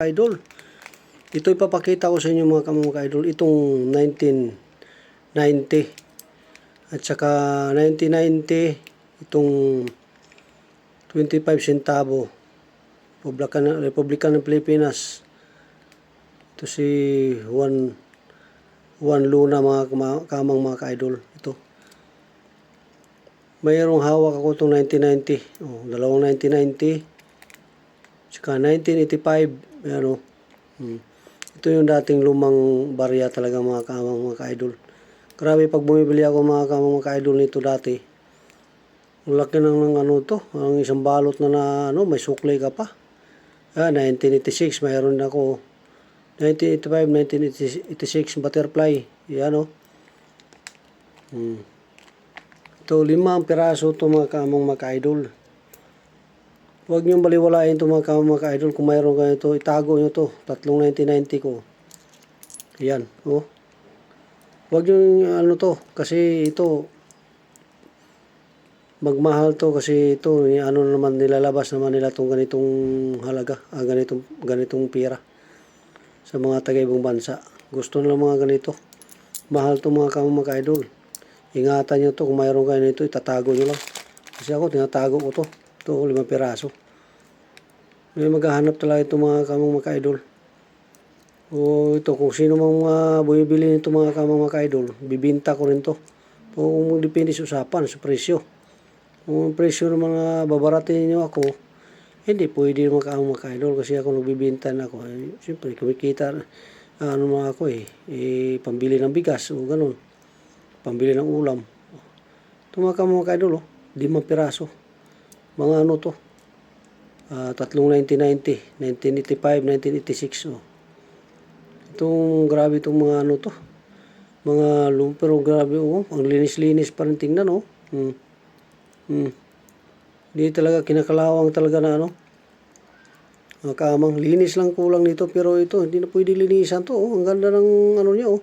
idol. Ito ipapakita ko sa inyo mga kamang mga idol. Itong 1990 at saka 1990 itong 25 centavo. Republika ng, Republika ng Pilipinas. Ito si Juan Juan Luna mga kama- kamang mga ka-idol. Ito. Mayroong hawak ako itong 1990. Oh, dalawang 1990. Tsaka 1985. Ayan o. Hmm. Ito yung dating lumang barya talaga mga kamang mga ka-idol. Grabe pag bumibili ako mga kamang mga ka-idol nito dati. Ang laki ng, ng ano to. Ang isang balot na na ano, may suklay ka pa. Ah, 1986 mayroon ako. 1985, 1986 butterfly. Yan o. Hmm. Ito, limang piraso ito mga kamang mga ka-idol. Huwag niyong baliwalain ito mga mga ka-idol. Kung mayroon kayo ito, itago niyo to. Tatlong 1990 ko. Yan. Oh. Huwag niyong ano to. Kasi ito, magmahal to kasi ito, ano naman nilalabas naman nila itong ganitong halaga. Ah, ganitong, ganitong pira. Sa mga taga-ibang bansa. Gusto nila mga ganito. Mahal to mga kamang mga ka-idol. Ingatan nyo to kung mayroon kayo nito, itatago nyo lang. Kasi ako, tinatago ko to. Ito, limang piraso. May maghahanap talaga ito mga kamang mga ka-idol. O ito, kung sino mang mga bumibili nito mga kamang mga ka-idol, bibinta ko rin to. O kung depende sa usapan, sa presyo. Kung presyo ng mga babaratin niyo ako, hindi pwede naman ka mga ka-idol kasi ako nagbibinta na ako. Eh, Siyempre, kumikita, ano mga ako eh, eh, pambili ng bigas o ganun pambili ng ulam. Ito mga ka-idol, oh, limang piraso. Mga ano to, ah, tatlong 1990, 1985, 1986. Oh. Itong grabe itong mga ano to, mga lum, pero grabe, oh, ang linis-linis pa rin tingnan, oh. Hmm. Hmm. Hindi talaga kinakalawang talaga na ano. Mga kamang, linis lang kulang nito, pero ito, hindi na pwede linisan to, oh. Ang ganda ng ano niya, oh.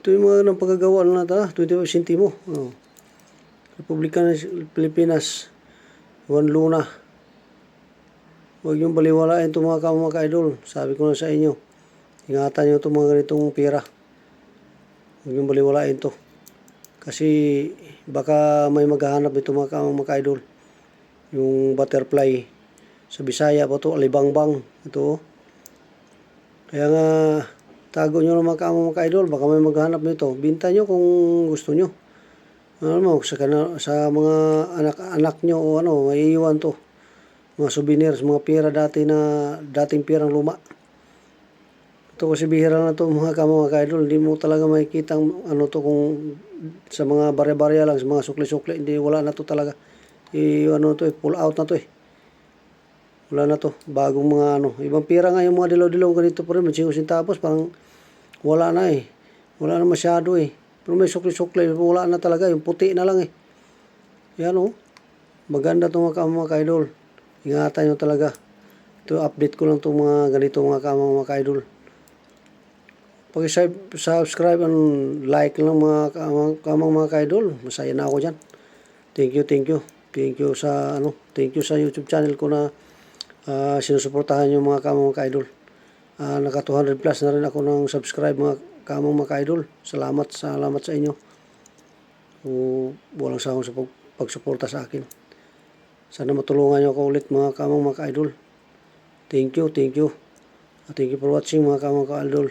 Ito yung mga ng pagkagawa na ta, 25 sentimo. Oh. Republika ng Pilipinas, Juan Luna. Huwag yung baliwalain itong mga mga idol. Sabi ko na sa inyo, ingatan nyo itong mga ganitong pira. Huwag yung baliwalain to. Kasi baka may maghahanap ito mga kamang mga idol. Yung butterfly. Sa Bisaya po to, alibangbang. Ito. oh. Kaya nga, tago nyo mga kamang mga idol, baka may maghanap nito. Binta nyo kung gusto nyo. Ano mo, sa, kana, sa mga anak-anak nyo o ano, may iwan to. Mga souvenirs, mga pira dati na, dating pirang luma. Ito kasi bihira na to mga kamang mga idol. Hindi mo talaga makikita ano to kung sa mga barya-barya lang, sa mga sukli-sukli. Hindi, wala na to talaga. I, ano to eh, pull out na to eh. Wala na to. Bagong mga ano. Ibang pira nga yung mga dilaw-dilaw ganito pa rin. May tapos parang wala na eh. Wala na masyado eh. Pero may sukli-sukli. Wala na talaga. Yung puti na lang eh. Yan oh. Maganda itong mga kamang mga idol. Ingatan nyo talaga. Ito update ko lang itong mga ganito mga kamang mga idol. Pag-subscribe and like lang mga kamang, kamang mga idol. Masaya na ako dyan. Thank you, thank you. Thank you sa ano, thank you sa YouTube channel ko na ah, sinusuportahan yung mga kamang mga idol. Ah, naka 200 plus na rin ako ng subscribe mga kamang mga idol. Salamat, salamat sa inyo. O, walang sawang sa pag- pagsuporta sa akin. Sana matulungan niyo ako ulit mga kamang mga idol. Thank you, thank you. Thank you for watching mga kamang ka idol.